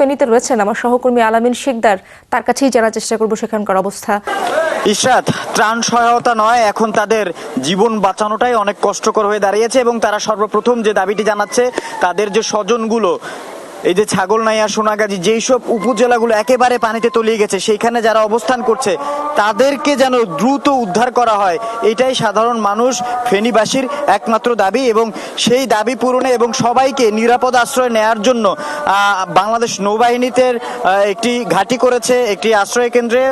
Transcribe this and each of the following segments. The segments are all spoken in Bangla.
ফেনীতে রয়েছেন আমার সহকর্মী আলামিন শেখদার তার কাছেই জানার চেষ্টা করব সেখানকার অবস্থা। ইশরাত, ত্রাণ সহায়তা নয়, এখন তাদের জীবন বাঁচানোটাই অনেক কষ্টকর হয়ে দাঁড়িয়েছে এবং তারা সর্বপ্রথম যে দাবিটি জানাচ্ছে, তাদের যে স্বজনগুলো, এই যে ছাগলনাইয়া সোনাগাজী যেই সব উপজেলাগুলো একেবারে পানিতে তলিয়ে গেছে, সেইখানে যারা অবস্থান করছে তাদেরকে যেন দ্রুত উদ্ধার করা হয়। এটাই সাধারণ মানুষ, ফেনীবাসীর একমাত্র দাবি এবং সেই দাবি পূরণে এবং সবাইকে নিরাপদ আশ্রয় নেয়ার জন্য বাংলাদেশ নৌবাহিনীতে একটি ঘাঁটি করেছে, একটি আশ্রয় কেন্দ্রে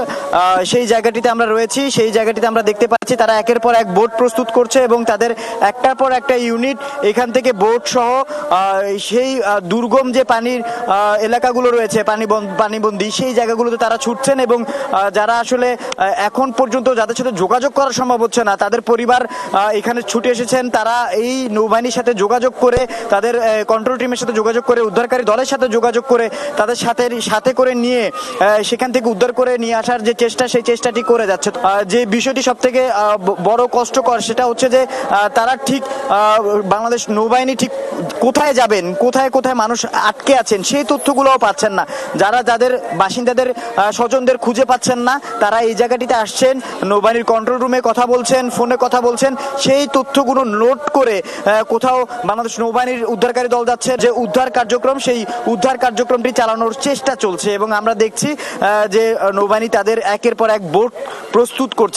সেই জায়গাটিতে আমরা রয়েছি, সেই জায়গাটিতে আমরা দেখতে পাচ্ছি তারা একের পর এক বোট প্রস্তুত করছে এবং তাদের একটার পর একটা ইউনিট এখান থেকে বোট সহ সেই দুর্গম যে পানির এলাকাগুলো রয়েছে, পানি বন- পানিবন্দী সেই জায়গাগুলোতে তারা ছুটছেন এবং যারা আসলে এখন পর্যন্ত যাদের সাথে যোগাযোগ করা সম্ভব হচ্ছে না, তাদের পরিবার এখানে ছুটে এসেছেন, তারা এই নৌবাহিনীর সাথে যোগাযোগ করে, তাদের কন্ট্রোল টিমের সাথে যোগাযোগ করে, উদ্ধারকারী দলের সাথে যোগাযোগ করে, তাদের সাথে সাথে করে নিয়ে সেখান থেকে উদ্ধার করে নিয়ে আসার যে চেষ্টা, সেই চেষ্টাটি করে যাচ্ছে। যে বিষয়টি সব থেকে বড় কষ্টকর সেটা হচ্ছে যে তারা ঠিক বাংলাদেশ নৌবাহিনী ঠিক কোথায় যাবেন, কোথায় কোথায় মানুষ আটকে আছেন, সেই তথ্যগুলোও পাচ্ছেন না। যারা যাদের বাসিন্দাদের স্বজনদের খুঁজে পাচ্ছেন না, তারা এই জায়গাটিতে আসছেন, নৌবাহিনীর কন্ট্রোল রুমে কথা বলছেন ফোনে কথা বলছেন, সেই তথ্যগুলো নোট করে কোথাও বাংলাদেশ নৌবাহিনীর উদ্ধারকারী দল যাচ্ছে, যে উদ্ধার কার্যক্রম, সেই উদ্ধার কার্যক্রমটি চালানোর চেষ্টা চলছে। এবং আমরা দেখছি যে নৌবাহিনী তাদের একের পর এক বোট প্রস্তুত করছে।